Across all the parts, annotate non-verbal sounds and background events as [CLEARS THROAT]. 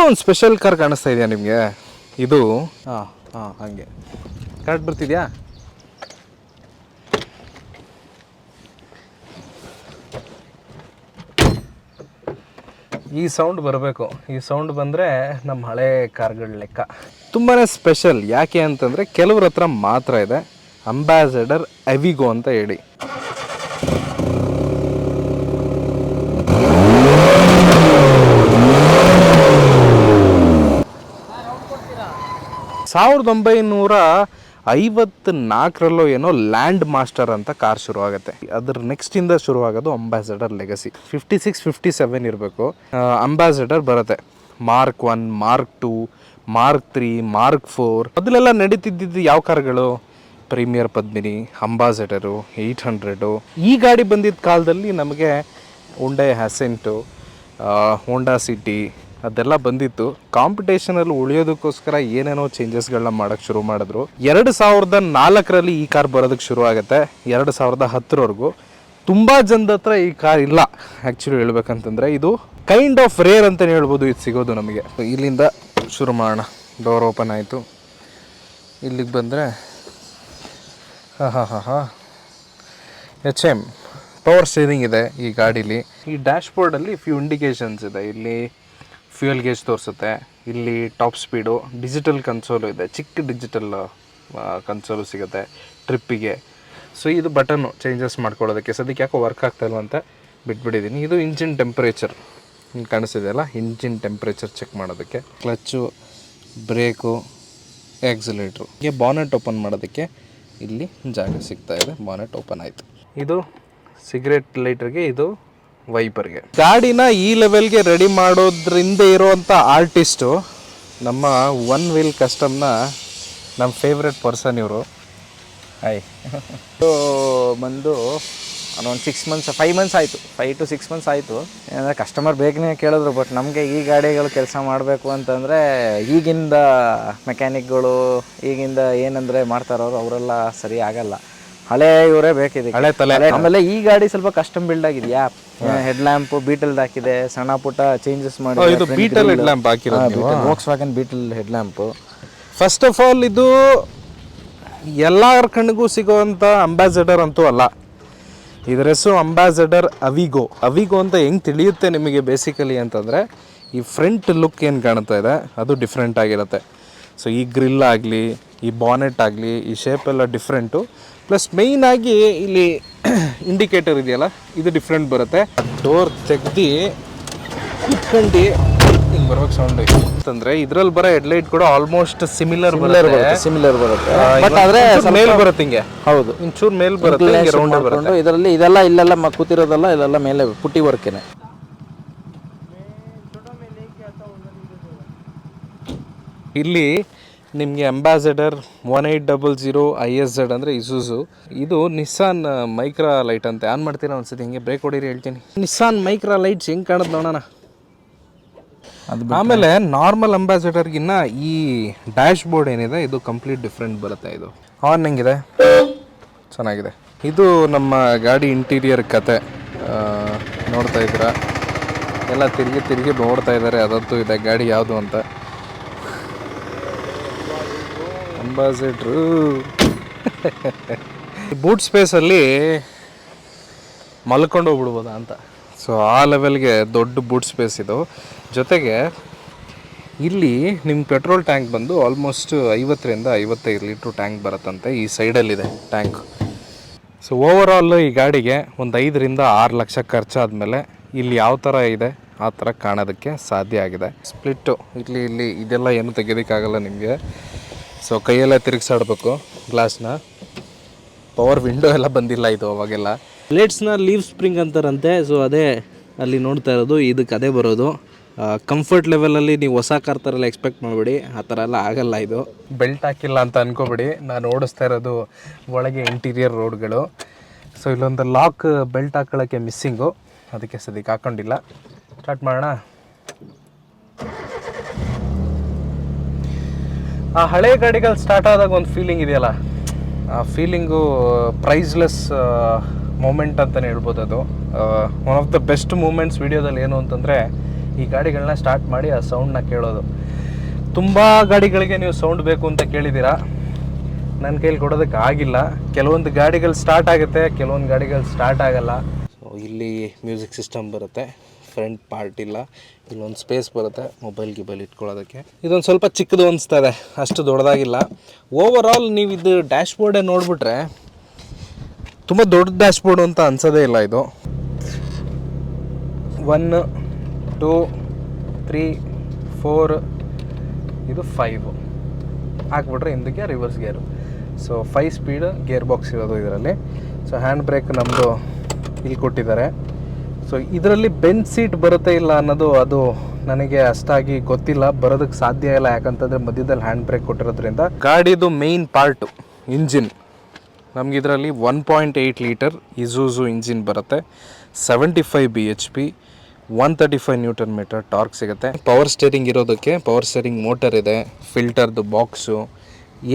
ಯಾವುದೋ ಒಂದು special car ಕಾಣಿಸ್ತಾ ಇದೆಯಾ ನಿಮಗೆ? ಇದು? ಹಾಂ ಹಾಂ ಹಾಗೆ. ಕರೆಕ್ಟ್ ಬರ್ತಿದ್ಯಾ? ಈ ಸೌಂಡ್ ಬರಬೇಕು. ಈ ಸೌಂಡ್ ಬಂದರೆ ನಮ್ಮ ಹಳೆ ಕಾರ್ಗಳ ಲೆಕ್ಕ. ತುಂಬಾ ಸ್ಪೆಷಲ್ ಯಾಕೆ ಅಂತಂದರೆ ಕೆಲವ್ರ ಹತ್ರ ಮಾತ್ರ ಇದೆ. ಅಂಬಾಸಡರ್ ಅವಿಗೋ ಅಂತ ಹೇಳಿ. ಸಾವಿರದ ಒಂಬೈನೂರ ಐವತ್ತು ನಾಲ್ಕರಲ್ಲೋ ಏನೋ ಲ್ಯಾಂಡ್ ಮಾಸ್ಟರ್ ಅಂತ ಕಾರ್ ಶುರು ಆಗುತ್ತೆ ಅದ್ರ ನೆಕ್ಸ್ಟ್ ಇಂದ ಶುರು ಆಗೋದು Ambassador legacy. Fifty six fifty seven ಇರಬೇಕು ಅಂಬಾಸಡರ್ ಬರುತ್ತೆ. Mark one, mark two, mark three, mark four. ಮೊದಲೆಲ್ಲ ನಡೀತಿದ್ದಿದ್ದು ಯಾವ ಕಾರ್ಗಳು? Premier Padmini, Ambassador, eight hundred. ಈ ಗಾಡಿ ಬಂದಿದ್ದ ಕಾಲದಲ್ಲಿ ನಮಗೆ ಉಂಡೆ ಹ್ಯಾಸೆಂಟು ಹೋಂಡಾ ಸಿಟಿ ಅದೆಲ್ಲ ಬಂದಿತ್ತು. ಕಾಂಪಿಟೇಷನಲ್ಲಿ ಉಳಿಯೋದಕ್ಕೋಸ್ಕರ ಏನೇನೋ ಚೇಂಜಸ್ಗಳನ್ನ ಮಾಡೋಕ್ಕೆ ಶುರು ಮಾಡಿದ್ರು. ಎರಡು ಸಾವಿರದ ನಾಲ್ಕರಲ್ಲಿ ಈ ಕಾರ್ ಬರೋದಕ್ಕೆ ಶುರು ಆಗುತ್ತೆ. ಎರಡು ಸಾವಿರದ ಹತ್ತರವರೆಗೂ. ತುಂಬ ಜನದ ಹತ್ರ ಈ ಕಾರ್ ಇಲ್ಲ ಆ್ಯಕ್ಚುಲಿ ಹೇಳ್ಬೇಕಂತಂದರೆ. ಇದು ಕೈಂಡ್ ಆಫ್ ರೇರ್ ಅಂತಲೇ ಹೇಳ್ಬೋದು, ಇದು ಸಿಗೋದು ನಮಗೆ. ಇಲ್ಲಿಂದ ಶುರು ಮಾಡೋಣ. ಡೋರ್ ಓಪನ್ ಆಯಿತು. ಇಲ್ಲಿಗೆ ಬಂದರೆ ಹಾಂ ಹಾಂ ಹಾಂ ಹಾಂ ಎಚ್ ಎಂ ಪವರ್ ಸ್ಟೇರಿಂಗ್ ಇದೆ ಈ ಗಾಡೀಲಿ. ಈ ಡ್ಯಾಶ್ ಬೋರ್ಡಲ್ಲಿ ಫ್ಯೂ ಇಂಡಿಕೇಶನ್ಸ್ ಇದೆ. ಇಲ್ಲಿ ಫ್ಯೂಯಲ್ ಗೇಜ್ ತೋರಿಸುತ್ತೆ. ಇಲ್ಲಿ ಟಾಪ್ ಸ್ಪೀಡು, ಡಿಜಿಟಲ್ ಕನ್ಸೋಲು ಇದೆ. ಚಿಕ್ಕ ಡಿಜಿಟಲ್ ಕನ್ಸೋಲು ಸಿಗುತ್ತೆ ಟ್ರಿಪ್ಪಿಗೆ. ಸೊ, ಇದು ಬಟನ್ನು ಚೇಂಜಸ್ ಮಾಡ್ಕೊಳ್ಳೋದಕ್ಕೆ. ಸದ್ಯಕ್ಕೆ ಯಾಕೋ ವರ್ಕ್ ಆಗ್ತಾ ಅಂತ ಬಿಟ್ಬಿಟ್ಟಿದ್ದೀನಿ. ಇದು ಇಂಜಿನ್ ಟೆಂಪ್ರೇಚರ್. ಕಾಣಿಸ್ತಿದೆಯಲ್ಲ ಇಂಜಿನ್ ಟೆಂಪ್ರೇಚರ್ ಚೆಕ್ ಮಾಡೋದಕ್ಕೆ. ಕ್ಲಚ್ಚು, ಬ್ರೇಕು ಎಕ್ಸಿಲೇಟ್ರು ಹೀಗೆ ಬಾನೆಟ್ ಓಪನ್ ಮಾಡೋದಕ್ಕೆ ಇಲ್ಲಿ ಜಾಗ ಸಿಗ್ತಾ ಇದೆ. ಬಾನೆಟ್ ಓಪನ್ ಆಯಿತು. ಇದು ಸಿಗರೇಟ್ ಲೈಟ್ರಿಗೆ ಇದು ವೈಪರ್ಗೆ ಗಾಡಿನ ಈ ಲೆವೆಲ್ಗೆ ರೆಡಿ ಮಾಡೋದ್ರಿಂದ ಇರೋವಂಥ ಆರ್ಟಿಸ್ಟು ನಮ್ಮ ಒನ್ ವೀಲ್ ಕಸ್ಟಮ್ನ ನಮ್ಮ ಫೇವ್ರೆಟ್ ಪರ್ಸನ್ ಇವರು. ಹಾಯ್ ಬಂದು ಒಂದು ಸಿಕ್ಸ್ ಮಂತ್ಸ್ ಫೈವ್ ಮಂತ್ಸ್ ಆಯಿತು. ಫೈವ್ ಟು ಸಿಕ್ಸ್ ಮಂತ್ಸ್ ಆಯಿತು. ಏನಂದರೆ ಕಸ್ಟಮರ್ ಬೇಗನೆ ಕೇಳಿದ್ರು ಬಟ್ ನಮಗೆ ಈ ಗಾಡಿಗಳು ಕೆಲಸ ಮಾಡಬೇಕು ಅಂತಂದರೆ ಈಗಿಂದ ಮೆಕ್ಯಾನಿಕ್ಗಳು ಈಗಿಂದ ಏನಂದರೆ ಮಾಡ್ತಾರೋರು ಅವರೆಲ್ಲ ಸರಿ ಆಗಲ್ಲ. ಹಳೆ ಇವರೇ ಬೇಕಿದೆ ಹಳೆ ತಲೆ. ಆಮೇಲೆ ಈ ಗಾಡಿ ಸ್ವಲ್ಪ ಕಸ್ಟಮ್ ಬಿಲ್ಡ್ ಆಗಿದೆಯಾ ಹೆಡ್ ಲ್ಯಾಂಪ್ ಬೀಟಲ್ ಹಾಕಿದೆ. ಸಣ್ಣ ಪುಟ್ಟ ಚೇಂಜಸ್ ಮಾಡಿ ಇದು ಬೀಟಲ್ ಹೆಡ್ ಲ್ಯಾಂಪ್ ಹಾಕಿರೋದು wagon Beetle head lamp first of all ಇದು ಎಲ್ಲರ ಕಣ್ಣಿಗೂ ಸಿಗೋವಂಥ ಅಂಬಾಸಡರ್ ಅಂತೂ ಅಲ್ಲ. ಇದರ ಹೆಸರು ಅಂಬಾಸಡರ್ ಅವಿಗೋ ಅವಿಗೋ ಅಂತ ಹೆಂಗೆ ತಿಳಿಯುತ್ತೆ ನಿಮಗೆ ಬೇಸಿಕಲಿ ಅಂತಂದರೆ ಈ ಫ್ರಂಟ್ ಲುಕ್ ಏನು ಕಾಣ್ತಾ ಇದೆ? ಅದು ಡಿಫ್ರೆಂಟ್ ಆಗಿರುತ್ತೆ. ಸೊ ಈ ಗ್ರಿಲ್ ಆಗಲಿ ಈ ಬಾನೆಟ್ ಆಗಲಿ ಈ ಶೇಪ್ ಎಲ್ಲ ಡಿಫ್ರೆಂಟು ಪ್ಲಸ್ ಆಗಿ ಇಲ್ಲಿ [CLEARS THROAT] ಇಂಡಿಕೇಟರ್ ಇದೆಯಲ್ಲ ಇದು ಡಿಫ್ರೆಂಟ್ ಬರುತ್ತೆ. ಡೋರ್ ತೆಗ್ದು ಕುತ್ಕೊಂಡು ಹಿಂಗೆ ಬರ್ಬೇಕು ಸೌಂಡ್ ಅಂತಂದ್ರೆ ಇದ್ರಲ್ಲಿ ಬರೋ ಹೆಡ್ಲೈಟ್ ಕೂಡ ಆಲ್ಮೋಸ್ಟ್ ಸಿಮಿಲರ್ ಬರುತ್ತೆ. ಸಿಮಿಲರ್ ಬರುತ್ತೆ. ಬಟ್ ಆದ್ರೆ ಮೇಲ್ ಬರುತ್ತೆ ಹಿಂಗೆ. ಹೌದು. ಒಂಚೂರು ಮೇಲ್ ಬರುತ್ತೆ ಹಿಂಗೆ ರೌಂಡ್ ಬರುತ್ತೆ. ಇದರಲ್ಲಿ ಇದೆಲ್ಲ ಇಲ್ಲೆಲ್ಲ ಕೂತಿರೋದಲ್ಲ ಕೂತಿರೋದೆಲ್ಲ ಇಲ್ಲೆಲ್ಲ ಮೇಲೆ ಪುಟ್ಟಿ ವರ್ಕೇನೆ. ಇಲ್ಲಿ ನಿಮಗೆ ambassador one eight double zero I S Z ಅಂದರೆ ಇಸೂಸು ಇದು ನಿಸ್ಸಾನ್ ಮೈಕ್ರಾ ಲೈಟ್ ಅಂತೆ. ಆನ್ ಮಾಡ್ತೀರಾ ಅನ್ಸುತ್ತೆ ಹಿಂಗೆ ಬ್ರೇಕ್ ಹೊಡೀರಿ ಹೇಳ್ತೀನಿ. ನಿಸ್ಸಾನ್ ಮೈಕ್ರಾ ಲೈಟ್ಸ್ ಹೆಂಗೆ ಕಾಣೋದು ನೋಡೋಣ. ಅದು ಆಮೇಲೆ ನಾರ್ಮಲ್ ಅಂಬಾಸಡರ್ಗಿನ್ನ ಈ ಡ್ಯಾಶ್ ಬೋರ್ಡ್ ಏನಿದೆ ಇದು ಕಂಪ್ಲೀಟ್ ಡಿಫ್ರೆಂಟ್ ಬರುತ್ತೆ ಇದು. ಆನ್ ಹೆಂಗಿದೆ? ಚೆನ್ನಾಗಿದೆ. ಇದು ನಮ್ಮ ಗಾಡಿ ಇಂಟೀರಿಯರ್ ಕತೆ. ನೋಡ್ತಾ ಇದ್ದೀರಾ? ಎಲ್ಲ ತಿರುಗಿ ತಿರುಗಿ ನೋಡ್ತಾ ಇದ್ದಾರೆ ಅದಂತೂ ಇದೆ ಗಾಡಿ ಯಾವುದು ಅಂತ. ಅಂಬಾಸಿಡ್ರು. ಬೂಟ್ ಸ್ಪೇಸಲ್ಲಿ ಮಲ್ಕೊಂಡು ಹೋಗ್ಬಿಡ್ಬೋದಾ ಅಂತ. ಸೊ ಆ ಲೆವೆಲ್ಗೆ ದೊಡ್ಡ ಬೂಟ್ ಸ್ಪೇಸ್ ಇದು. ಜೊತೆಗೆ, ಇಲ್ಲಿ ನಿಮ್ಮ ಪೆಟ್ರೋಲ್ ಟ್ಯಾಂಕ್ ಬಂದು ಆಲ್ಮೋಸ್ಟ್ ಐವತ್ತರಿಂದ ಐವತ್ತೈದು ಲೀಟ್ರ್ ಟ್ಯಾಂಕ್ ಬರುತ್ತಂತೆ ಈ ಸೈಡಲ್ಲಿದೆ ಟ್ಯಾಂಕ್ ಸೊ ಓವರ್ ಆಲ್ ಈ ಗಾಡಿಗೆ ಒಂದು ಐದರಿಂದ ಆರು ಲಕ್ಷ ಖರ್ಚಾದ್ಮೇಲೆ ಇಲ್ಲಿ ಯಾವ ಥರ ಇದೆ, ಆ ಥರ ಕಾಣೋದಕ್ಕೆ ಸಾಧ್ಯ ಆಗಿದೆ. ಸ್ಪ್ಲಿಟ್ಟು ಇಲ್ಲಿ ಇಲ್ಲಿ ಇದೆಲ್ಲ ಏನು ತೆಗೆಯೋದಕ್ಕಾಗಲ್ಲ ನಿಮಗೆ. ಸೊ ಕೈಯೆಲ್ಲ ತಿರುಗಿಸಾಡ್ಬೇಕು ಗ್ಲಾಸ್ನ ಪವರ್ ವಿಂಡೋ ಎಲ್ಲ ಬಂದಿಲ್ಲ ಇದು ಅವಾಗೆಲ್ಲ. ಪ್ಲೇಟ್ಸ್ನ ಲೀವ್ ಸ್ಪ್ರಿಂಗ್ ಅಂತಾರಂತೆ ಸೊ ಅದೇ ಅಲ್ಲಿ ನೋಡ್ತಾ ಇರೋದು ಇದಕ್ಕೆ ಅದೇ ಬರೋದು. ಕಂಫರ್ಟ್ ಲೆವೆಲಲ್ಲಿ ನೀವು ಹೊಸ ಕಾರ್ ಥರ ಎಲ್ಲ ಎಕ್ಸ್ಪೆಕ್ಟ್ ಮಾಡಬೇಡಿ ಆ ಥರ ಎಲ್ಲ ಆಗಲ್ಲ ಇದು. ಬೆಲ್ಟ್ ಹಾಕಿಲ್ಲ ಅಂತ ಅನ್ಕೋಬೇಡಿ ನಾನು ಓಡಿಸ್ತಾ ಇರೋದು ಒಳಗೆ ಇಂಟೀರಿಯರ್ ರೋಡ್ಗಳು ಸೊ ಇಲ್ಲೊಂದು ಲಾಕ್ ಬೆಲ್ಟ್ ಹಾಕೊಳ್ಳೋಕ್ಕೆ ಮಿಸ್ಸಿಂಗು ಅದಕ್ಕೆ ಸದ್ಯಕ್ಕೆ ಹಾಕೊಂಡಿಲ್ಲ. ಸ್ಟಾರ್ಟ್ ಮಾಡೋಣ. ಆ ಹಳೆ ಗಾಡಿಗಳು ಸ್ಟಾರ್ಟ್ ಆದಾಗ ಒಂದು ಫೀಲಿಂಗ್ ಇದೆಯಲ್ಲ? ಆ ಫೀಲಿಂಗು ಪ್ರೈಸ್ಲೆಸ್ ಮೂಮೆಂಟ್ ಅಂತಲೇ ಹೇಳ್ಬೋದು ಅದು. One of the best moments ವೀಡಿಯೋದಲ್ಲಿ ಏನು ಅಂತಂದರೆ ಈ ಗಾಡಿಗಳನ್ನ ಸ್ಟಾರ್ಟ್ ಮಾಡಿ ಆ ಸೌಂಡ್ನ ಕೇಳೋದು. ತುಂಬ ಗಾಡಿಗಳಿಗೆ ನೀವು ಸೌಂಡ್ ಬೇಕು ಅಂತ ಕೇಳಿದ್ದೀರಾ ನನ್ನ ಕೈಲಿ ಕೊಡೋದಕ್ಕೆ ಆಗಿಲ್ಲ. ಕೆಲವೊಂದು ಗಾಡಿಗಳು ಸ್ಟಾರ್ಟ್ ಆಗುತ್ತೆ ಕೆಲವೊಂದು ಗಾಡಿಗಳು ಸ್ಟಾರ್ಟ್ ಆಗಲ್ಲ. ಸೊ ಇಲ್ಲಿ ಮ್ಯೂಸಿಕ್ ಸಿಸ್ಟಮ್ ಬರುತ್ತೆ. ಫ್ರಂಟ್ ಪಾರ್ಟ್ ಇಲ್ಲ. ಇಲ್ಲೊಂದು ಸ್ಪೇಸ್ ಬರುತ್ತೆ ಮೊಬೈಲ್ ಗಿಬೈಲ್ ಇಟ್ಕೊಳ್ಳೋದಕ್ಕೆ. ಇದೊಂದು ಸ್ವಲ್ಪ ಚಿಕ್ಕದು ಅನಿಸ್ತದೆ, ಅಷ್ಟು ದೊಡ್ಡದಾಗಿಲ್ಲ. ಓವರ್ ಆಲ್ ನೀವು ಇದು ಡ್ಯಾಶ್ ಬೋರ್ಡೇ ನೋಡಿಬಿಟ್ರೆ ತುಂಬ ದೊಡ್ಡ ಡ್ಯಾಶ್ ಬೋರ್ಡ್ ಅಂತ ಅನ್ಸೋದೇ ಇಲ್ಲ ಇದು. ಒನ್ ಟೂ ತ್ರೀ ಫೋರ್ ಇದು ಫೈವ್ ಹಾಕ್ಬಿಟ್ರೆ ಹಿಂದಕ್ಕೆ reverse gear so five speed gear box ಇರೋದು ಇದರಲ್ಲಿ. ಸೊ ಹ್ಯಾಂಡ್ ಬ್ರೇಕ್ ನಮ್ಮದು ಇಲ್ಲಿ ಕೊಟ್ಟಿದ್ದಾರೆ. ಸೊ ಇದರಲ್ಲಿ ಬೆನ್ ಸೀಟ್ ಬರುತ್ತೆ ಇಲ್ಲ ಅನ್ನೋದು ಅದು ನನಗೆ ಅಷ್ಟಾಗಿ ಗೊತ್ತಿಲ್ಲ. ಬರೋದಕ್ಕೆ ಸಾಧ್ಯ ಇಲ್ಲ. ಯಾಕಂತಂದರೆ ಮಧ್ಯದಲ್ಲಿ ಹ್ಯಾಂಡ್ ಬ್ರೇಕ್ ಕೊಟ್ಟಿರೋದ್ರಿಂದ ಗಾಡಿದು ಮೇಯ್ನ್ ಪಾರ್ಟು ಇಂಜಿನ್ ನಮ್ಗೆ ಇದರಲ್ಲಿ one point eight litre Isuzu engine ಬರುತ್ತೆ. Seventy five B H P one thirty five newton metre torque ಸಿಗುತ್ತೆ. ಪವರ್ ಸ್ಟೇರಿಂಗ್ ಇರೋದಕ್ಕೆ ಪವರ್ ಸ್ಟೇರಿಂಗ್ ಮೋಟರ್ ಇದೆ ಫಿಲ್ಟರ್ದು ಬಾಕ್ಸು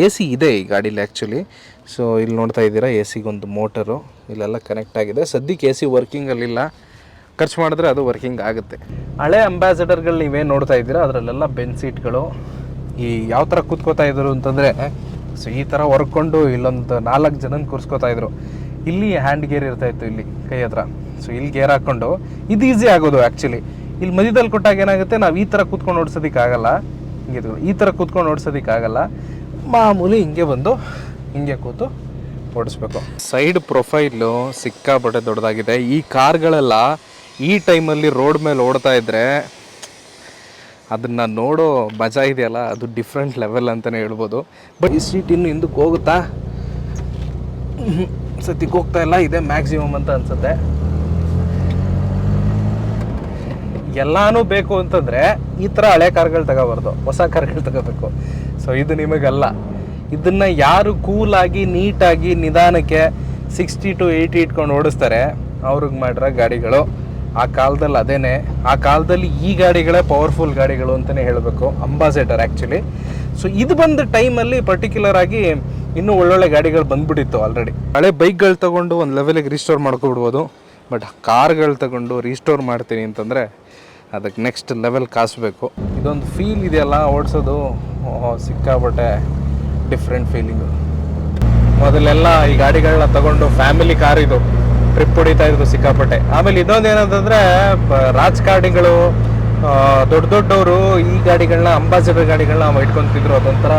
ಎ ಸಿ ಇದೆ ಈ ಗಾಡೀಲಿ ಆ್ಯಕ್ಚುಲಿ ಸೊ ಇಲ್ಲಿ ನೋಡ್ತಾ ಇದ್ದೀರಾ ಎ ಸಿಗೊಂದು ಮೋಟರು ಇಲ್ಲೆಲ್ಲ ಕನೆಕ್ಟ್ ಆಗಿದೆ. ಸದ್ಯಕ್ಕೆ ಎ ಸಿ ವರ್ಕಿಂಗಲ್ಲಿಲ್ಲ ಖರ್ಚು ಮಾಡಿದ್ರೆ ಅದು ವರ್ಕಿಂಗ್ ಆಗುತ್ತೆ. ಹಳೆ ಅಂಬಾಸಿಡರ್ಗಳು ನೀವೇನು ನೋಡ್ತಾ ಇದ್ದೀರಾ? ಅದರಲ್ಲೆಲ್ಲ ಬೆನ್ ಸೀಟ್ಗಳು. ಈ ಯಾವ ಥರ ಕೂತ್ಕೋತಾ ಇದ್ರು ಅಂತಂದರೆ ಸೊ ಈ ಥರ ಹೊರ್ಕೊಂಡು ಇಲ್ಲೊಂದು ನಾಲ್ಕು ಜನ ಕೂರಿಸ್ಕೋತಾ ಇದ್ರು. ಇಲ್ಲಿ ಹ್ಯಾಂಡ್ ಗೇರ್ ಇರ್ತಾ ಇತ್ತು ಇಲ್ಲಿ ಕೈ ಹತ್ರ. ಸೊ ಇಲ್ಲಿ ಗೇರ್ ಹಾಕ್ಕೊಂಡು ಇದು ಈಸಿ ಆಗೋದು ಆ್ಯಕ್ಚುಲಿ ಇಲ್ಲಿ ಮಧ್ಯದಲ್ಲಿ ಕೊಟ್ಟಾಗ ಏನಾಗುತ್ತೆ ನಾವು ಈ ಥರ ಕೂತ್ಕೊಂಡು ಓಡಿಸೋದಕ್ಕಾಗಲ್ಲ ಹಿಂಗೆ ಇದು ಈ ಥರ ಕೂತ್ಕೊಂಡು ಓಡಿಸೋದಕ್ಕಾಗಲ್ಲ ಮಾಮೂಲಿ ಹಿಂಗೆ ಬಂದು ಹಿಂಗೆ ಕೂತು ಓಡಿಸ್ಬೇಕು. ಸೈಡ್ ಪ್ರೊಫೈಲು ಸಿಕ್ಕಾಪಟ್ಟೆ ದೊಡ್ಡದಾಗಿದೆ. ಈ ಕಾರ್ಗಳೆಲ್ಲ ಈ ಟೈಮಲ್ಲಿ ರೋಡ್ ಮೇಲೆ ಓಡ್ತಾ ಇದ್ದರೆ ಅದನ್ನು ನೋಡೋ ಮಜಾ ಇದೆಯಲ್ಲ? ಅದು ಡಿಫ್ರೆಂಟ್ ಲೆವೆಲ್ ಅಂತಲೇ ಹೇಳ್ಬೋದು. ಬಟ್ ಈ ಸೀಟ್ ಇನ್ನು ಹಿಂದಕ್ಕೆ ಹೋಗುತ್ತಾ? ಸತಿಗೆ ಹೋಗ್ತಾ ಇಲ್ಲ, ಇದೆ ಮ್ಯಾಕ್ಸಿಮಮ್ ಅಂತ ಅನ್ಸುತ್ತೆ. ಎಲ್ಲಾನು ಬೇಕು ಅಂತಂದರೆ ಈ ಥರ ಹಳೆ ಕಾರ್ಗಳು ತಗೋಬಾರ್ದು, ಹೊಸ ಕಾರ್ಗಳು ತಗೋಬೇಕು. ಸೊ ಇದು ನಿಮಗಲ್ಲ. ಇದನ್ನು ಯಾರು ಕೂಲಾಗಿ ನೀಟಾಗಿ ನಿಧಾನಕ್ಕೆ ಸಿಕ್ಸ್ಟಿ ಟು ಏಯ್ಟಿ ಇಟ್ಕೊಂಡು ಓಡಿಸ್ತಾರೆ, ಅವ್ರಿಗೆ ಮಾಡಿರೋ ಗಾಡಿಗಳು. ಆ ಕಾಲದಲ್ಲಿ ಅದೇನೆ ಆ ಕಾಲದಲ್ಲಿ ಈ ಗಾಡಿಗಳೇ ಪವರ್ಫುಲ್ ಗಾಡಿಗಳು ಅಂತಲೇ ಹೇಳಬೇಕು ಅಂಬಾಸೆಡರ್ ಆ್ಯಕ್ಚುಲಿ ಸೊ ಇದು ಬಂದ ಟೈಮಲ್ಲಿ ಪರ್ಟಿಕ್ಯುಲರ್ ಆಗಿ ಇನ್ನೂ ಒಳ್ಳೊಳ್ಳೆ ಗಾಡಿಗಳು ಬಂದ್ಬಿಟ್ಟಿತ್ತು ಆಲ್ರೆಡಿ ಹಳೆ ಬೈಕ್ಗಳು ತೊಗೊಂಡು ಒಂದು ಲೆವೆಲಿಗೆ ರಿಸ್ಟೋರ್ ಮಾಡ್ಕೊಬಿಡ್ಬೋದು ಬಟ್ ಕಾರ್ಗಳು ತಗೊಂಡು ರೀಸ್ಟೋರ್ ಮಾಡ್ತೀನಿ ಅಂತಂದರೆ ಅದಕ್ಕೆ ನೆಕ್ಸ್ಟ್ ಲೆವೆಲ್ ಕಾಸಬೇಕು. ಇದೊಂದು ಫೀಲ್ ಇದೆಯಲ್ಲ ಓಡಿಸೋದು ಸಿಕ್ಕಾಬಟ್ಟೆ ಡಿಫ್ರೆಂಟ್ ಫೀಲಿಂಗು ಮೊದಲೆಲ್ಲ ಈ ಗಾಡಿಗಳನ್ನ ತಗೊಂಡು ಫ್ಯಾಮಿಲಿ ಕಾರ್ ಇದು. ಟ್ರಿಪ್ ಹೊಡಿತಾ ಇದ್ರು ಸಿಕ್ಕಾಪಟ್ಟೆ. ಆಮೇಲೆ ಇನ್ನೊಂದು ಏನಂತಂದ್ರೆ ರಾಜಕಾರಣಿಗಳು ದೊಡ್ಡ ದೊಡ್ಡವರು ಈ ಗಾಡಿಗಳನ್ನ ಅಂಬಾಸಿಡರ್ ಗಾಡಿಗಳನ್ನ ಇಟ್ಕೊಂತಿದ್ರು. ಅದೊಂಥರ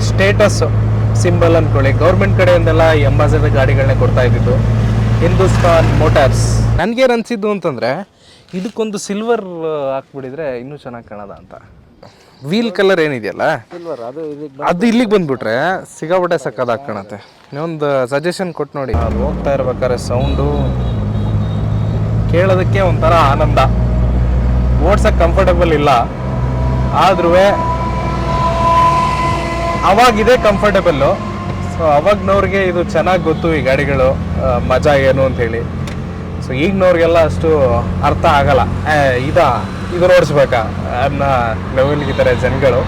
ಸ್ಟೇಟಸ್ ಸಿಂಬಲ್ ಅನ್ಕೊಳ್ಳಿ. ಗೌರ್ಮೆಂಟ್ ಕಡೆಯಿಂದೆಲ್ಲ ಈ ಅಂಬಾಸಿಡರ್ ಗಾಡಿಗಳನ್ನ ಕೊಡ್ತಾ ಇದ್ದಿದ್ದು. ಹಿಂದೂಸ್ತಾನ್ ಮೋಟಾರ್ಸ್. ನನಗೇನು ಅನ್ಸಿದ್ದು ಅಂತಂದ್ರೆ, ಇದಕ್ಕೊಂದು ಸಿಲ್ವರ್ ಹಾಕ್ಬಿಟ್ಟಿದ್ರೆ ಇನ್ನೂ ಚೆನ್ನಾಗಿ ಕಾಣದ ಅಂತ. ವೀಲ್ ಕಲರ್ ಏನಿದೆಯಲ್ಲ? ಸಿಲ್ವರ್ ಅದು ಇದಕ್ಕೆ ಅದು ಇಲ್ಲಿಗೆ ಬಂದ್ಬಿಟ್ರೆ ಸಿಗಾಬಟ್ಟೆ ಸಕ್ಕದ ಕಾಣುತ್ತೆ ನೀವೊಂದು ಸಜೆಷನ್ ಕೊಟ್ಟು ನೋಡಿ. ನಾವು ಹೋಗ್ತಾ ಇರ್ಬೇಕಾದ್ರೆ ಸೌಂಡು ಕೇಳೋದಕ್ಕೆ ಒಂಥರ ಆನಂದ. ಓಡ್ಸಕ್ಕೆ ಕಂಫರ್ಟಬಲ್ ಇಲ್ಲ. ಆದ್ರೂ ಅವಾಗಿದೆ ಕಂಫರ್ಟಬಲ್ಲು ಸೊ ಅವಾಗ್ನವ್ರಿಗೆ ಇದು ಚೆನ್ನಾಗಿ ಗೊತ್ತು ಈ ಗಾಡಿಗಳು ಆ, ಮಜಾ ಏನು ಅಂತ ಹೇಳಿ. ಸೊ ಈಗಿನವ್ರಿಗೆಲ್ಲ ಅಷ್ಟು ಅರ್ಥ ಆಗಲ್ಲ. ಏ, ಇದಾ? ಇದು ಓಡಿಸ್ಬೇಕಾ ಅನ್ನೋ ಲೆವೆಲ್ಗಿದ್ದಾರೆ ಜನಗಳು.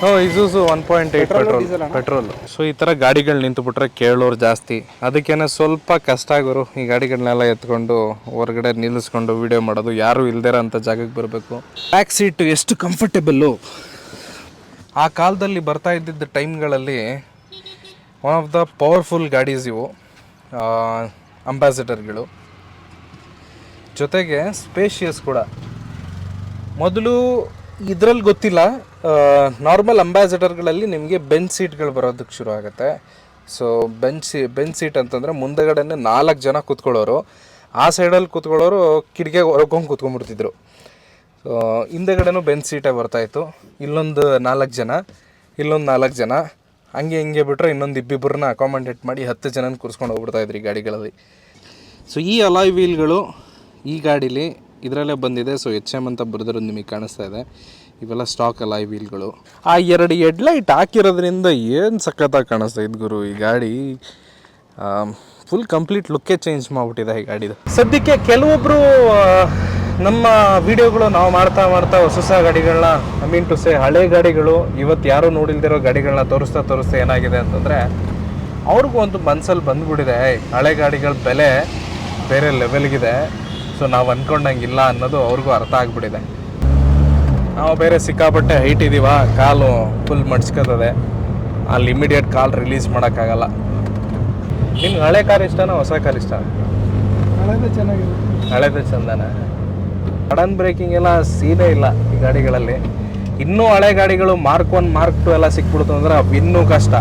ಹೋ Isuzu one point eight petrol petrol so ಈ ಥರ ಗಾಡಿಗಳು ನಿಂತು ಬಿಟ್ರೆ ಕೇಳೋರು ಜಾಸ್ತಿ. ಅದಕ್ಕೇನೆ ಸ್ವಲ್ಪ ಕಷ್ಟ ಆಗೋರು ಈ ಗಾಡಿಗಳನ್ನೆಲ್ಲ ಎತ್ಕೊಂಡು ಹೊರಗಡೆ ನಿಲ್ಲಿಸ್ಕೊಂಡು ವಿಡಿಯೋ ಮಾಡೋದು. ಯಾರು ಇಲ್ದಿರ ಅಂತ ಜಾಗಕ್ಕೆ ಬರಬೇಕು. ಬ್ಯಾಕ್ ಸೀಟ್ ಎಷ್ಟು ಕಂಫರ್ಟೇಬಲ್ಲು ಆ ಕಾಲದಲ್ಲಿ ಬರ್ತಾ ಇದ್ದಿದ್ದ ಟೈಮ್ಗಳಲ್ಲಿ ಒನ್ ಆಫ್ ದ ಪವರ್ಫುಲ್ ಗಾಡೀಸ್ ಇವು ಅಂಬಾಸಿಡರ್ಗಳು ಜೊತೆಗೆ ಸ್ಪೇಷಿಯಸ್ ಕೂಡ. ಮೊದಲು ಇದರಲ್ಲಿ ಗೊತ್ತಿಲ್ಲ ನಾರ್ಮಲ್ ಅಂಬಾಸಿಡರ್ಗಳಲ್ಲಿ ನಿಮಗೆ ಬೆಂಚ್ ಸೀಟ್ಗಳು ಬರೋದಕ್ಕೆ ಶುರು ಆಗುತ್ತೆ. ಸೊ ಬೆಂಚ್ ಬೆಂಚ್ ಸೀಟ್ ಅಂತಂದರೆ ಮುಂದೆಗಡೆನೆ ನಾಲ್ಕು ಜನ ಕೂತ್ಕೊಳ್ಳೋರು, ಆ ಸೈಡಲ್ಲಿ ಕೂತ್ಕೊಳ್ಳೋರು ಕಿಟಕಿಗೆ ಹೊರಕೊಂಡು ಕೂತ್ಕೊಂಡ್ಬಿಡ್ತಿದ್ರು. ಸೊ ಹಿಂದೆಗಡೆನೂ ಬೆಂಚ್ ಸೀಟೇ ಬರ್ತಾಯಿತ್ತು ಇಲ್ಲೊಂದು ನಾಲ್ಕು ಜನ, ಇಲ್ಲೊಂದು ನಾಲ್ಕು ಜನ, ಹಂಗೆ ಹಿಂಗೆ ಬಿಟ್ಟರೆ ಇನ್ನೊಂದು ಇಬ್ಬಿಬ್ಬರನ್ನ ಅಕಾಮಡೇಟ್ ಮಾಡಿ ಹತ್ತು ಜನನ ಕೂರಿಸ್ಕೊಂಡು ಹೋಗ್ಬಿಡ್ತಾಯಿದ್ರು ಗಾಡಿಗಳಲ್ಲಿ. ಸೊ ಈ ಅಲಾಯ್ ವೀಲ್ಗಳು ಈ ಗಾಡೀಲಿ ಇದರಲ್ಲೇ ಬಂದಿದೆ. ಸೊ ಎಚ್ ಎಂ ಅಂತ ಬರೆದಿರೋದು ನಿಮಗೆ ಕಾಣಿಸ್ತಾ ಇದೆ. ಇವೆಲ್ಲ ಸ್ಟಾಕ್ ಅಲಾಯ್ ವೀಲ್ಗಳು ಆ ಎರಡು ಹೆಡ್ಲೈಟ್ ಹಾಕಿರೋದ್ರಿಂದ ಏನು ಸಖತ್ತಾಗಿ ಕಾಣಿಸ್ತಾ ಇದೆ ಗುರು ಈ ಗಾಡಿ? ಫುಲ್ ಕಂಪ್ಲೀಟ್ ಲುಕ್ಕೇ ಚೇಂಜ್ ಮಾಡಿಬಿಟ್ಟಿದೆ ಈ ಗಾಡಿದು. ಸದ್ಯಕ್ಕೆ ಕೆಲವೊಬ್ಬರು ನಮ್ಮ ವಿಡಿಯೋಗಳು ನಾವು ಮಾಡ್ತಾ ಮಾಡ್ತಾ ಹೊಸ ಹೊಸ ಗಾಡಿಗಳನ್ನ ಐ ಮೀನ್ ಟು ಸೇ ಹಳೆ ಗಾಡಿಗಳು, ಇವತ್ತು ಯಾರೂ ನೋಡಿಲ್ದಿರೋ ಗಾಡಿಗಳನ್ನ ತೋರಿಸ್ತಾ ತೋರಿಸ್ತಾ ಏನಾಗಿದೆ ಅಂತಂದರೆ, ಅವ್ರಿಗೂ ಒಂದು ಮನ್ಸಲ್ಲಿ ಬಂದ್ಬಿಟ್ಟಿದೆ. ಹಳೆ ಗಾಡಿಗಳ ಬೆಲೆ ಬೇರೆ ಲೆವೆಲ್ಗಿದೆ ಸೊ ನಾವು ಅಂದ್ಕೊಂಡಂಗಿಲ್ಲ ಅನ್ನೋದು ಅವ್ರಿಗೂ ಅರ್ಥ ಆಗ್ಬಿಟ್ಟಿದೆ. ನಾವು ಬೇರೆ ಸಿಕ್ಕಾಪಟ್ಟೆ ಹೈಟ್ ಇದೀವ ಕಾಲು ಫುಲ್ ಮಡ್ಸ್ಕೊತದೆ. ಅಲ್ಲಿ ಇಮಿಡಿಯೇಟ್ ಕಾಲ್ ರಿಲೀಸ್ ಮಾಡೋಕ್ಕಾಗಲ್ಲ. ನಿಮ್ಗೆ ಹಳೆ ಕಾರ್ ಇಷ್ಟನಾ ಹೊಸ ಕಾರ್ ಇಷ್ಟ ಹಳೆದೇ ಚೆನ್ನಾಗಿದೆ. ಹಳೆದೇ ಚಂದನ? ಸಡನ್ ಬ್ರೇಕಿಂಗ್ ಎಲ್ಲ ಸೀನೇ ಇಲ್ಲ ಈ ಗಾಡಿಗಳಲ್ಲಿ. ಇನ್ನೂ ಹಳೆ ಗಾಡಿಗಳು ಮಾರ್ಕ್ ಒನ್ ಮಾರ್ಕ್ ಟು ಎಲ್ಲ ಸಿಕ್ಬಿಡ್ತು ಅಂದ್ರೆ ಅವು ಇನ್ನೂ ಕಷ್ಟ.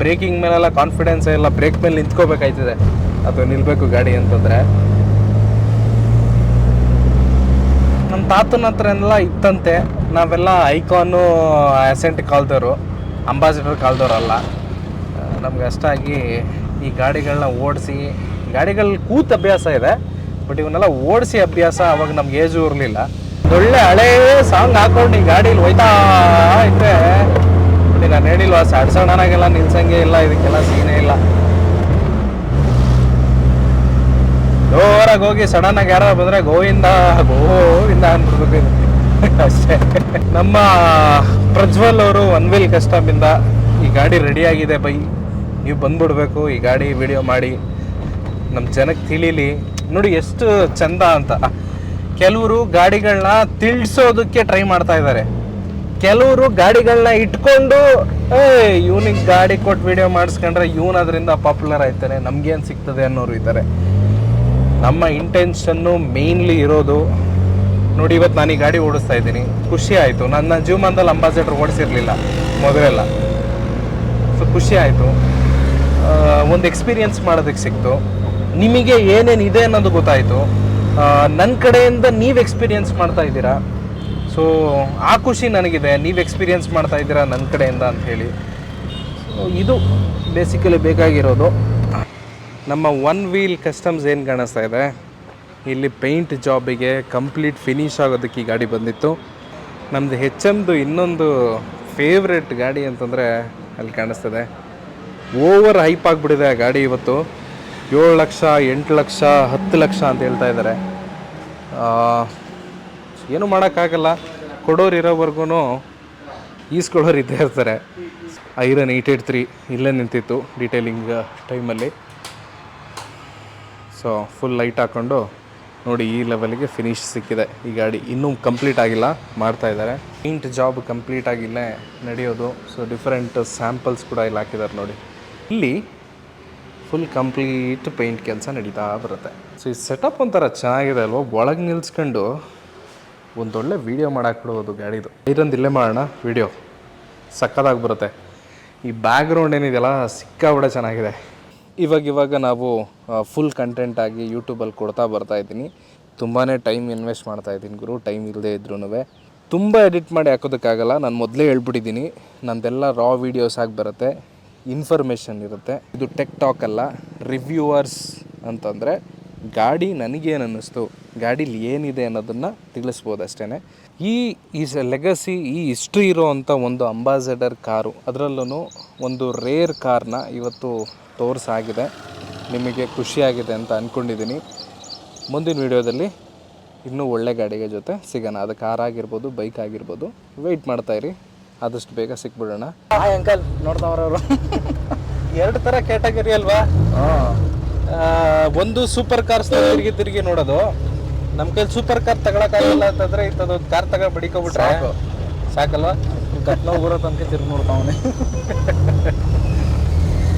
ಬ್ರೇಕಿಂಗ್ ಮೇಲೆಲ್ಲ ಕಾನ್ಫಿಡೆನ್ಸ್ ಎಲ್ಲ ಬ್ರೇಕ್ ಮೇಲೆ ನಿಂತ್ಕೋಬೇಕಾಯ್ತದೆ. ಅದು ನಿಲ್ಬೇಕು ಗಾಡಿ ಅಂತಂದ್ರೆ. ನಮ್ಮ ತಾತನ ಹತ್ರ ಎಲ್ಲ ಇತ್ತಂತೆ, ನಾವೆಲ್ಲ ಐಕಾನು ಅಸೆಂಟ್ ಕಾಲ್ದವರು ಅಂಬಾಸಿಡರ್ ಕಾಲ್ದವ್ರಲ್ಲ. ನಮ್ಗೆ ಅಷ್ಟಾಗಿ ಈ ಗಾಡಿಗಳನ್ನ ಓಡಿಸಿ ಗಾಡಿಗಳಲ್ಲಿ ಕೂತ್ ಅಭ್ಯಾಸ ಇದೆ, ಬಟ್ ಇವನ್ನೆಲ್ಲ ಓಡಿಸಿ ಅಭ್ಯಾಸ ಅವಾಗ ನಮ್ಗೆ ಏಜು ಇರಲಿಲ್ಲ. ಒಳ್ಳೆ ಹಳೇ ಸಾಂಗ್ ಹಾಕೊಂಡು ಈ ಗಾಡೀಲಿ ಹೋಯ್ತಾ ನೋಡಿ ನಾನು ಹೇಳಿಲ್ವಾ ಸಣ್ಣನಾಗೆಲ್ಲ ನಿಲ್ಸಂಗೆ ಇಲ್ಲ, ಇದಕ್ಕೆಲ್ಲ ಸೀನೇ ಇಲ್ಲ. ಜೋರಾಗಿ ಹೋಗಿ ಸಡನ್ ಆಗಿ ಯಾರು ಬಂದ್ರೆ ಗೋವಿಂದ ಗೋವಿಂದ ಅನ್ಬಿಡ್ಬೇಕು ಅಷ್ಟೇ. ನಮ್ಮ ಪ್ರಜ್ವಲ್ ಅವರು ಒನ್ ವೀಲ್ ಕಸ್ಟಮ್ ಇಂದ ಈ ಗಾಡಿ ರೆಡಿ ಆಗಿದೆ ಬೈ. ನೀವು ಬಂದ್ಬಿಡ್ಬೇಕು, ಈ ಗಾಡಿ ವಿಡಿಯೋ ಮಾಡಿ. ನಮ್ಮ ಜನಕ್ಕೆ ತಿಳಿಲಿ. ನೋಡಿ ಎಷ್ಟು ಚಂದ ಅಂತ. ಕೆಲವರು ಗಾಡಿಗಳನ್ನ ತಿಳಿಸೋದಕ್ಕೆ ಟ್ರೈ ಮಾಡ್ತಾ ಇದ್ದಾರೆ ಕೆಲವರು ಗಾಡಿಗಳನ್ನ ಇಟ್ಕೊಂಡು ಏ ಇವನಿಗೆ ಗಾಡಿ ಕೊಟ್ಟು ವಿಡಿಯೋ ಮಾಡಿಸ್ಕೊಂಡ್ರೆ ಇವನ್ ಅದರಿಂದ ಪಾಪ್ಯುಲರ್ ಆಯ್ತಾನೆ. ನಮ್ಗೇನು ಸಿಗ್ತದೆ ಅನ್ನೋರು ಇದ್ದಾರೆ ನಮ್ಮ ಇಂಟೆನ್ಷನ್ನು ಮೇನ್ಲಿ ಇರೋದು ನೋಡಿ, ಇವತ್ತು ನಾನು ಈ ಗಾಡಿ ಓಡಿಸ್ತಾ ಇದ್ದೀನಿ. ಖುಷಿ ಆಯಿತು. ನನ್ನ ಜೀವಮಾನದಲ್ಲಿ ಅಂಬಾಸಿಡರ್ ಓಡಿಸಿರಲಿಲ್ಲ ಮೊದಲೆಲ್ಲ. ಸೊ ಖುಷಿ ಆಯಿತು. ಒಂದು ಎಕ್ಸ್ಪೀರಿಯನ್ಸ್ ಮಾಡೋದಕ್ಕೆ ಸಿಕ್ತು. ನಿಮಗೆ ಏನೇನು ಇದೆ ಅನ್ನೋದು ಗೊತ್ತಾಯಿತು. ನನ್ನ ಕಡೆಯಿಂದ ನೀವು ಎಕ್ಸ್ಪೀರಿಯನ್ಸ್ ಮಾಡ್ತಾ ಇದ್ದೀರಾ? ಸೊ ಆ ಖುಷಿ ನನಗಿದೆ. ನೀವು ಎಕ್ಸ್ಪೀರಿಯನ್ಸ್ ಮಾಡ್ತಾ ಇದ್ದೀರಾ ನನ್ನ ಕಡೆಯಿಂದ ಅಂತ ಹೇಳಿ. ಸೊ ಇದು ಬೇಸಿಕಲಿ ಬೇಕಾಗಿರೋದು. ನಮ್ಮ ಒನ್ ವೀಲ್ ಕಸ್ಟಮ್ಸ್ ಏನು ಕಾಣಿಸ್ತಾ ಇದೆ? ಇಲ್ಲಿ ಪೇಂಟ್ ಜಾಬಿಗೆ ಕಂಪ್ಲೀಟ್ ಫಿನಿಶ್ ಆಗೋದಕ್ಕೆ ಈ ಗಾಡಿ ಬಂದಿತ್ತು. ನಮ್ಮದು ಹೆಚ್ ಎಮ್ದು ಇನ್ನೊಂದು ಫೇವ್ರೆಟ್ ಗಾಡಿ ಅಂತಂದರೆ ಅಲ್ಲಿ ಕಾಣಿಸ್ತದೆ. ಓವರ್ ಹೈಪ್ ಆಗಿಬಿಟ್ಟಿದೆ ಆ ಗಾಡಿ ಇವತ್ತು. ಏಳು ಲಕ್ಷ, ಎಂಟು ಲಕ್ಷ, ಹತ್ತು ಲಕ್ಷ ಅಂತ ಹೇಳ್ತಾ ಇದ್ದಾರೆ. ಏನು ಮಾಡೋಕ್ಕಾಗಲ್ಲ. ಕೊಡೋರು ಇರೋವರೆಗೂ ಈಸ್ಕೊಳ್ಳೋರು ಇದ್ದೇ ಇರ್ತಾರೆ. ಐರನ್ ಏಯ್ಟ್ ಏಟ್ ತ್ರೀ ಇಲ್ಲೇ ನಿಂತಿತ್ತು ಡೀಟೇಲಿಂಗ್ ಟೈಮಲ್ಲಿ ಸೊ ಫುಲ್ ಲೈಟ್ ಹಾಕ್ಕೊಂಡು ನೋಡಿ ಈ ಲೆವೆಲ್ಗೆ ಫಿನಿಶ್ ಸಿಕ್ಕಿದೆ. ಈ ಗಾಡಿ ಇನ್ನೂ ಕಂಪ್ಲೀಟ್ ಆಗಿಲ್ಲ, ಮಾಡ್ತಾ ಇದ್ದಾರೆ. ಪೇಂಟ್ ಜಾಬ್ ಕಂಪ್ಲೀಟ್ ಆಗಿಲ್ಲ ನಡೆಯೋದು. ಸೊ ಡಿಫ್ರೆಂಟ್ ಸ್ಯಾಂಪಲ್ಸ್ ಕೂಡ ಇಲ್ಲಿ ಹಾಕಿದ್ದಾರೆ ನೋಡಿ. ಇಲ್ಲಿ ಫುಲ್ ಕಂಪ್ಲೀಟ್ ಪೇಂಟ್ ಕೆಲಸ ನಡೀತಾ ಬರುತ್ತೆ. ಸೊ ಈ ಸೆಟಪ್ ಒಂಥರ ಚೆನ್ನಾಗಿದೆ ಅಲ್ವಾ? ಒಳಗೆ ನಿಲ್ಸ್ಕೊಂಡು ಒಂದೊಳ್ಳೆ ವೀಡಿಯೋ ಮಾಡಾಕ್ಬಿಡ್ಬೋದು ಗಾಡಿದು ಇದೊಂದು ಇಲ್ಲೇ ಮಾಡೋಣ ವೀಡಿಯೋ ಸಕ್ಕದಾಗಿ ಬರುತ್ತೆ. ಈ ಬ್ಯಾಕ್ಗ್ರೌಂಡ್ ಏನಿದೆಯಲ್ಲ ಸಿಕ್ಕಾಬಿಡ ಚೆನ್ನಾಗಿದೆ. ಇವಾಗ ಇವಾಗ ನಾವು ಫುಲ್ ಕಂಟೆಂಟಾಗಿ ಯೂಟ್ಯೂಬಲ್ಲಿ ಕೊಡ್ತಾ ಬರ್ತಾ ಇದ್ದೀನಿ. ತುಂಬಾ ಟೈಮ್ ಇನ್ವೆಸ್ಟ್ ಮಾಡ್ತಾ ಇದ್ದೀನಿ ಗುರು ಟೈಮ್ ಇಲ್ಲದೆ ಇದ್ರೂ ತುಂಬ ಎಡಿಟ್ ಮಾಡಿ ಹಾಕೋದಕ್ಕಾಗಲ್ಲ, ನಾನು ಮೊದಲೇ ಹೇಳ್ಬಿಟ್ಟಿದ್ದೀನಿ. ನಂದೆಲ್ಲ ರಾ ವೀಡಿಯೋಸ್ ಆಗಿ ಬರುತ್ತೆ ಇನ್ಫಾರ್ಮೇಷನ್ ಇರುತ್ತೆ. ಇದು ಟೆಕ್ ಟಾಕ್ ಅಲ್ಲ ರಿವ್ಯೂವರ್ಸ್ ಅಂತಂದರೆ ಗಾಡಿ ನನಗೇನು ಅನ್ನಿಸ್ತು ಗಾಡೀಲಿ ಏನಿದೆ ಅನ್ನೋದನ್ನು ತಿಳಿಸ್ಬೋದು ಅಷ್ಟೇ ಈ ಈ ಲೆಗಸಿ ಈ ಹಿಸ್ಟ್ರಿ ಇರೋ ಒಂದು ಅಂಬಾಸಡರ್ ಕಾರು ಅದರಲ್ಲೂ ಒಂದು ರೇರ್ ಕಾರ್ನ ಇವತ್ತು ತೋರಿಸಾಗಿದೆ. ನಿಮಗೆ ಖುಷಿಯಾಗಿದೆ ಅಂತ ಅಂದ್ಕೊಂಡಿದ್ದೀನಿ ಮುಂದಿನ ವೀಡಿಯೋದಲ್ಲಿ ಇನ್ನೂ ಒಳ್ಳೆ ಗಾಡಿಗೆ ಜೊತೆ ಸಿಗೋಣ. ಅದು ಕಾರ್ ಆಗಿರ್ಬೋದು ಬೈಕ್ ಆಗಿರ್ಬೋದು. ವೆಯ್ಟ್ ಮಾಡ್ತಾ ಇರಿ. ಆದಷ್ಟು ಬೇಗ ಸಿಕ್ಬಿಡೋಣ. ಹಾಯ್ ಅಂಕಲ್ ನೋಡ್ತಾವ್ರವರು ಎರಡು ಥರ ಕ್ಯಾಟಗರಿ ಅಲ್ವಾ? ಒಂದು ಸೂಪರ್ ಕಾರ್ಸ್ ತಿರುಗಿ ತಿರುಗಿ ನೋಡೋದು. ನಮ್ಮ ಕೈಲಿ ಸೂಪರ್ ಕಾರ್ ತಗೊಳಕ್ಕಾಗಲ್ಲ ಅಂತಂದ್ರೆ ಇಂಥದ್ದೊಂದು ಕಾರ್ ತಗೊಂಡು ಬಡಿಕೊಬಿಟ್ರೆ ಸಾಕು. ಸಾಕಲ್ವಾ? ಕಟ್ನೋ ಊರ ತನಕ ತಿರುಗಿ ನೋಡ್ತಾವನೆ